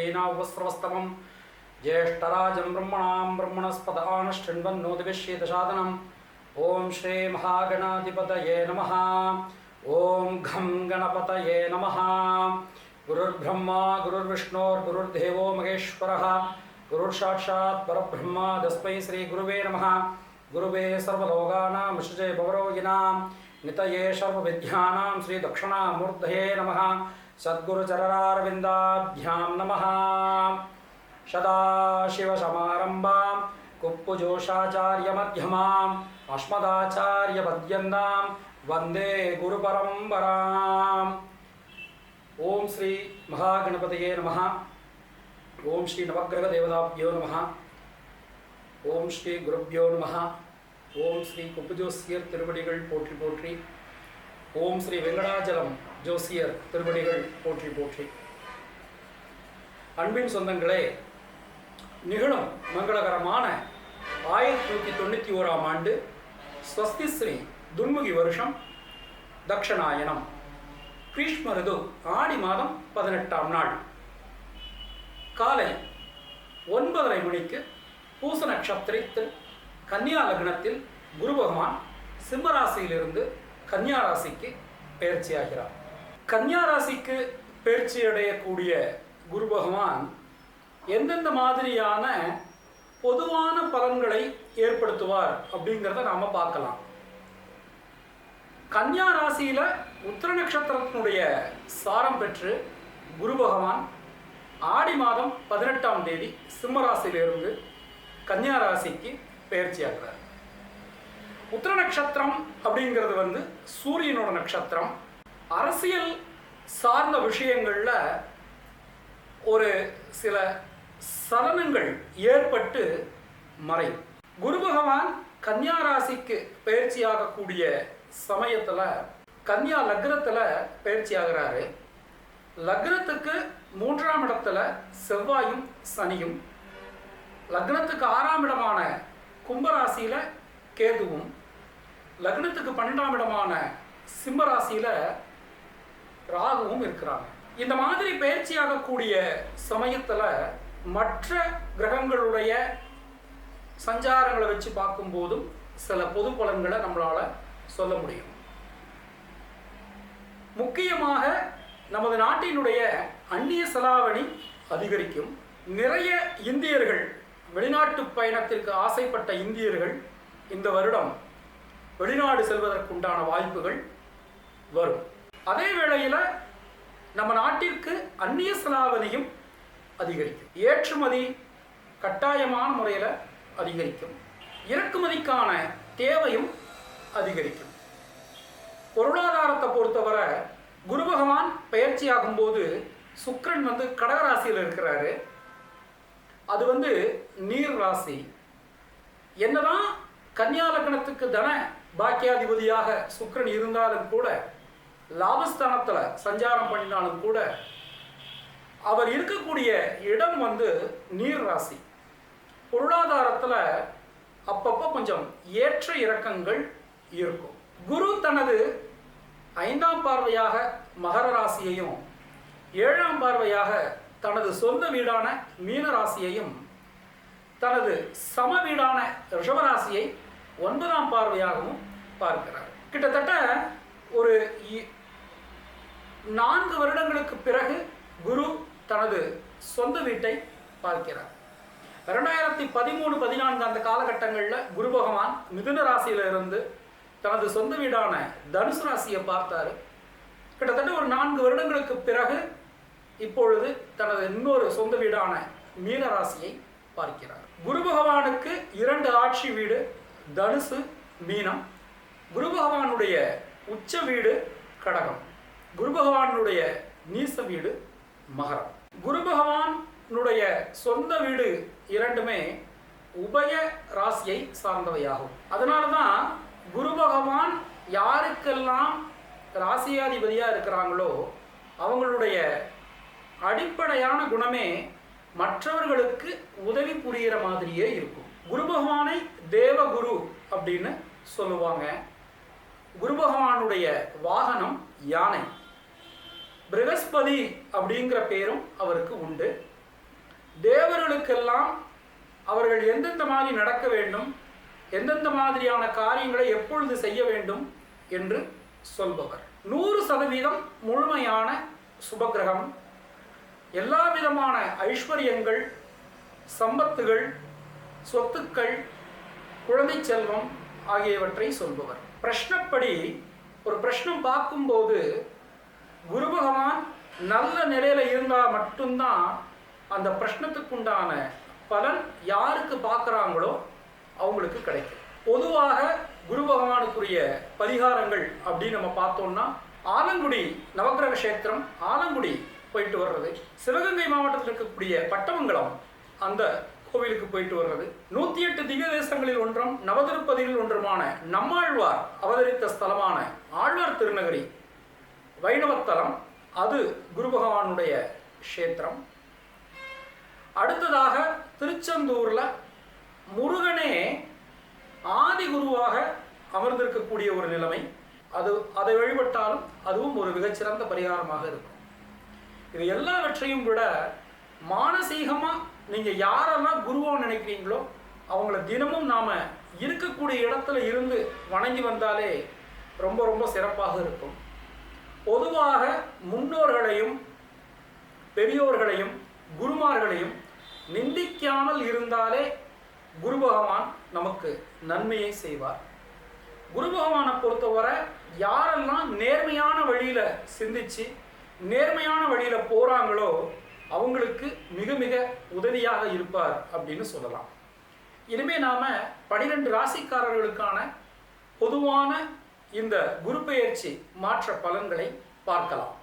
Vena उपस्रवस्तमं ज्येष्ठराजं ब्रह्मणां ब्रह्मणस्पदानशृण्वन्नोदिविश्येदशादनम् ॐ श्रीमहागणाधिपतये नमः। ॐ घं गणपतये नमः। गुरुर्ब्रह्मा गुरुर्विष्णोर्गुरुर्देवो महेश्वरः। गुरुर्साक्षात् परब्रह्म, तस्मै श्रीगुरुवे नमः। गुरुवे सर्वलोकानां विशुजे भवरोगिणां नितये सर्वविद्यानां श्रीदक्षिणामूर्धये नमः। सद्गुरुचरणारविन्दाभ्यां नमः। सदाशिवसमारम्भां कुप्पुजोषाचार्यमध्यमाम् अस्मदाचार्यपद्यन्तां वंदे गुरुपरम्पराम्। ॐ श्री महागणपतये नमः। ॐ श्री नवग्रहदेवताभ्यो नमः। ॐ श्री गुरुभ्यो नम। ஓம் ஸ்ரீ குப்பு ஜோசியர் திருவடிகள் போற்றி போற்றி. ஓம் ஸ்ரீ வெங்கடாஜலம் ஜோசியர் திருவடிகள் போற்றி போற்றி. அன்பின் சொந்தங்களே நிகழும் மங்களகரமான ஆயிரத்தி நூற்றி தொண்ணூற்றி ஓராம் ஆண்டு ஸ்வஸ்தி ஸ்ரீ துன்முகி வருஷம் தக்ஷணாயனம். கிரீஷ்ம ரிது ஆடி மாதம் பதினெட்டாம் நாள். காலை ஒன்பதரை மணிக்கு பூச நட்சத்திரத்தில் கன்னியா லக்னத்தில் குரு பகவான் சிம்ம ராசியிலிருந்து கன்னியா ராசிக்கு பயிற்சியாகிறார். கன்னியா ராசிக்கு பயிற்சி அடையக்கூடிய குரு பகவான் எந்தெந்த மாதிரியான பொதுவான பலன்களை ஏற்படுத்துவார் அப்படிங்கிறத நாம பார்க்கலாம். கன்னியா ராசியில் உத்திர நட்சத்திரத்தினுடைய சாரம் பெற்று குரு பகவான் ஆடி மாதம் பதினெட்டாம் தேதி சிம்மராசியிலிருந்து கன்னியா ராசிக்கு பயிற்சியாகிறார் உத்திர நட்சத்திரம் அப்படிங்கிறது வந்து சூரியனோட நட்சத்திரம். அரசியல் சார்ந்த விஷயங்களில் ஒரு சில சலனங்கள் ஏற்பட்டு மறையும். குரு பகவான் கன்னியா ராசிக்கு பயிற்சியாகக்கூடிய சமயத்தில் கன்னியா லக்னத்தில் பயிற்சி ஆகிறாரு. லக்னத்துக்கு மூன்றாம் இடத்துல செவ்வாயும் சனியும். லக்னத்துக்கு ஆறாம் இடமான கும்பராசியில் கேதுவும் லக்னத்துக்கு பன்னெண்டாம் இடமான சிம்மராசியில் ராகுவும் இருக்கிறாங்க. இந்த மாதிரி பயிற்சியாகக்கூடிய சமயத்தில் மற்ற கிரகங்களுடைய சஞ்சாரங்களை வச்சு பார்க்கும்போதும் சில பொது பலன்களை நம்மளால சொல்ல முடியும். முக்கியமாக நமது நாட்டினுடைய அந்நிய செலாவணி அதிகரிக்கும். நிறைய இந்தியர்கள் வெளிநாட்டு பயணத்திற்கு ஆசைப்பட்ட இந்தியர்கள் இந்த வருடம் வெளிநாடு செல்வதற்குண்டான வாய்ப்புகள் வரும். அதே வேளையில் நம்ம நாட்டிற்கு அந்நிய செலாவணியும் அதிகரிக்கும். ஏற்றுமதி கட்டாயமான முறையில் அதிகரிக்கும். இறக்குமதிக்கான தேவையும் அதிகரிக்கும். பொருளாதாரத்தை பொறுத்தவரை குரு பகவான் பயிற்சியாகும் போது சுக்கிரன் வந்து கடகராசியில் இருக்கிறாரு. அது வந்து நீர் ராசி. என்னதான் கன்னியா லக்னத்துக்கு தன பாக்கியாதிபதியாக சுக்கிரன் இருந்தாலும் கூட லாபஸ்தானத்தில் சஞ்சாரம் பண்ணினாலும் கூட அவர் இருக்கக்கூடிய இடம் வந்து நீர் ராசி. பொருளாதாரத்தில் அப்பப்போ கொஞ்சம் ஏற்ற இறக்கங்கள் இருக்கும். குரு தனது ஐந்தாம் பார்வையாக மகர ராசியையும் ஏழாம் பார்வையாக தனது சொந்த வீடான மீனராசியையும் தனது சம வீடான ரிஷபராசியை ஒன்பதாம் பார்வையாகவும் பார்க்கிறார். கிட்டத்தட்ட ஒரு இ- நான்கு வருடங்களுக்கு பிறகு குரு தனது சொந்த வீட்டை பார்க்கிறார். ரெண்டாயிரத்தி பதிமூணு பதினான்கு அந்த காலகட்டங்களில் குரு பகவான் மிதுன ராசியிலிருந்து தனது சொந்த வீடான தனுசு ராசியை பார்த்தாரு. கிட்டத்தட்ட ஒரு நான்கு வருடங்களுக்கு பிறகு இப்பொழுது தனது இன்னொரு சொந்த வீடான மீனராசியை பார்க்கிறார். குரு பகவானுக்கு இரண்டு ஆட்சி வீடு தனுசு மீனம். குரு பகவானுடைய உச்ச வீடு கடகம். குரு பகவானுடைய நீச வீடு மகரம். குரு பகவானுடைய சொந்த வீடு இரண்டுமே உபய ராசியை சார்ந்தவையாகும். அதனால தான் குரு பகவான் யாருக்கெல்லாம் ராசியாதிபதியாக இருக்கிறாங்களோ அவங்களுடைய அடிப்படையான குணமே மற்றவர்களுக்கு உதவி புரிகிற மாதிரியே இருக்கும். குரு பகவானை தேவகுரு அப்படின்னு சொல்லுவாங்க. குரு பகவானுடைய வாகனம் யானை. பிரகஸ்பதி அப்படிங்கிற பேரும் அவருக்கு உண்டு. தேவர்களுக்கெல்லாம் அவர்கள் எந்தெந்த மாதிரி நடக்க வேண்டும் எந்தெந்த மாதிரியான காரியங்களை எப்பொழுது செய்ய வேண்டும் என்று சொல்பவர். நூறு சதவீதம் முழுமையான சுபக்கிரகம் எல்லா விதமான ஐஸ்வர்யங்கள் சம்பத்துகள் சொத்துக்கள் குழந்தை செல்வம் ஆகியவற்றை சொல்பவர். பிரஷ்னப்படி ஒரு பிரஷ்னம் பார்க்கும்போது குரு பகவான் நல்ல நிலையில் இருந்தால் மட்டும்தான் அந்த பிரஷ்னத்துக்குண்டான பலன் யாருக்கு பார்க்குறாங்களோ அவங்களுக்கு கிடைக்கும். பொதுவாக குரு பகவானுக்குரிய பரிகாரங்கள் அப்படின்னு நம்ம பார்த்தோம்னா ஆலங்குடி நவக்கிரக கஷேத்திரம் ஆலங்குடி போயிட்டு வர்றது. சிவகங்கை மாவட்டத்தில் இருக்கக்கூடிய பட்டமங்கலம் அந்த கோவிலுக்கு போயிட்டு வர்றது. நூற்றி எட்டு திவ்ய தேசங்களில் ஒன்றும் நவதிருப்பதியில் ஒன்றுமான நம்மாழ்வார் அவதரித்த ஸ்தலமான ஆழ்வார் திருநகரி வைணவத்தலம் அது குரு பகவானுடைய க்ஷேத்திரம். அடுத்ததாக திருச்செந்தூரில் முருகனே ஆதி குருவாக அமர்ந்திருக்கக்கூடிய ஒரு நிலைமை. அது அதை வழிபட்டாலும் அதுவும் ஒரு மிகச்சிறந்த பரிகாரமாக இருக்கும். இது எல்லாவற்றையும் விட மானசீகமாக நீங்கள் யாரெல்லாம் குருவாக நினைக்கிறீங்களோ அவங்கள தினமும் நாம் இருக்கக்கூடிய இடத்துல இருந்து வணங்கி வந்தாலே ரொம்ப ரொம்ப சிறப்பாக இருக்கும். பொதுவாக முன்னோர்களையும் பெரியோர்களையும் குருமார்களையும் நிந்திக்காமல் இருந்தாலே குரு பகவான் நமக்கு நன்மையை செய்வார். குரு பகவானை பொறுத்தவரை யாரெல்லாம் நேர்மையான வழியில் சிந்திச்சு நேர்மையான வழியில் போகிறாங்களோ அவங்களுக்கு மிக மிக உதவியாக இருப்பார் அப்படின்னு சொல்லலாம். இனிமே நாம் பனிரெண்டு ராசிக்காரர்களுக்கான பொதுவான இந்த குரு பெயர்ச்சி மாற்ற பலன்களை பார்க்கலாம்.